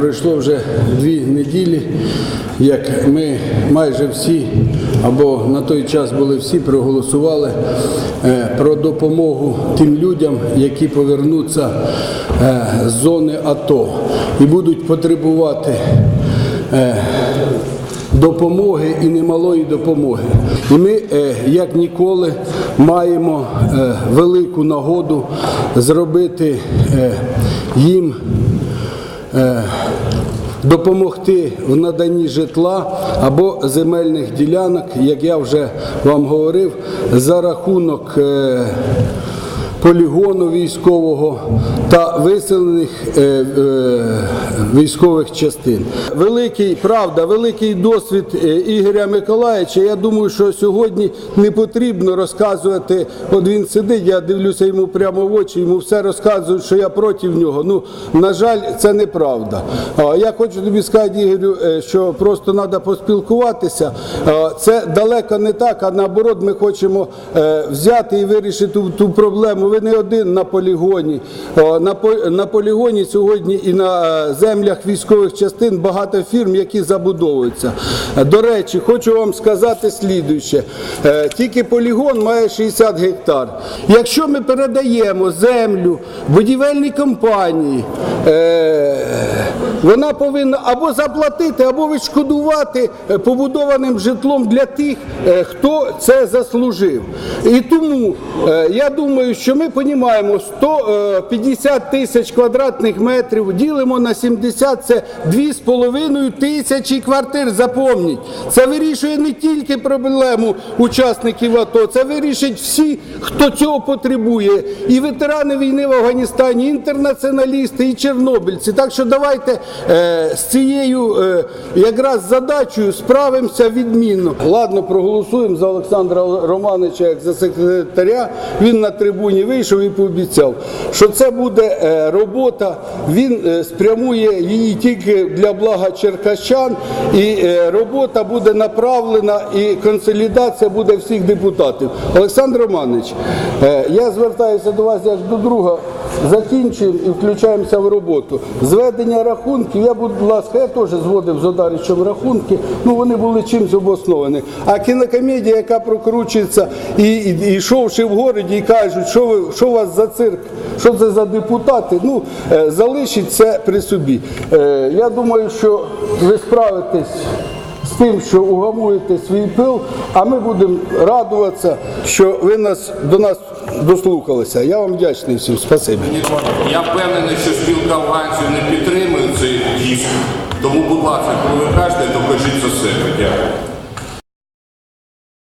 пройшло вже дві неділі, як ми майже всі, або на той час були всі, проголосували е, про допомогу тим людям, які повернуться е, з зони АТО і будуть потребувати е, допомоги і немалої допомоги. І ми, як ніколи, маємо велику нагоду зробити їм допомогти в наданні житла або земельних ділянок, як я вже вам говорив, за рахунок. Полігону військового та виселених е, е, військових частин. Великий, правда, великий досвід е, Ігоря Миколаївича. Я думаю, що сьогодні не потрібно розказувати. От він сидить, я дивлюся йому прямо в очі, йому все розказують, що я проти нього. Ну, на жаль, це неправда. Я хочу тобі сказати, Ігорю, що просто треба поспілкуватися. Це далеко не так, а наоборот, ми хочемо взяти і вирішити ту проблему. Ви не один на полігоні. На, полігоні сьогодні і на е, землях військових частин багато фірм, які забудовуються. До речі, хочу вам сказати слідуюче. Е, Тільки полігон має 60 гектар. Якщо ми передаємо землю будівельній компанії, е, вона повинна або заплатити, або відшкодувати е, побудованим житлом для тих, е, хто це заслужив. І тому е, я думаю, що ми розуміємо, 150 тисяч квадратних метрів ділимо на 70, це 2,5 тисячі квартир. Запомніть, це вирішує не тільки проблему учасників АТО, це вирішить всі, хто цього потребує. І ветерани війни в Афганістані, і інтернаціоналісти, і чорнобильці. Так що давайте з цією е, якраз задачею справимося відмінно. Ладно, проголосуємо за Олександра Романовича як за секретаря. Він на трибуні вийшов і пообіцяв, що це буде е, робота. Він е, спрямує її тільки для блага черкащан, і е, робота буде направлена, і консолідація буде всіх депутатів. Олександр Романович, е, я звертаюся до вас як до друга. Закінчуємо і включаємося в роботу. Зведення рахунків, я, будь ласка, я теж зводив з Одаричем рахунки, ну вони були чимось обосновані. А кінокомедія, яка прокручується, і, йшовши в городі, і кажуть, що ви що у вас за цирк, що це за депутати, ну е, залишіть це при собі. Е, я думаю, що ви справитесь з тим, що угамуєте свій пил, а ми будемо радуватися, що ви нас до нас дослухалися. Я вам вдячний всім. Спасибі. Я впевнений, що спілка афганців не підтримує цей дійсно. Тому, будь ласка, коли ви кажете, то за себе. Дякую.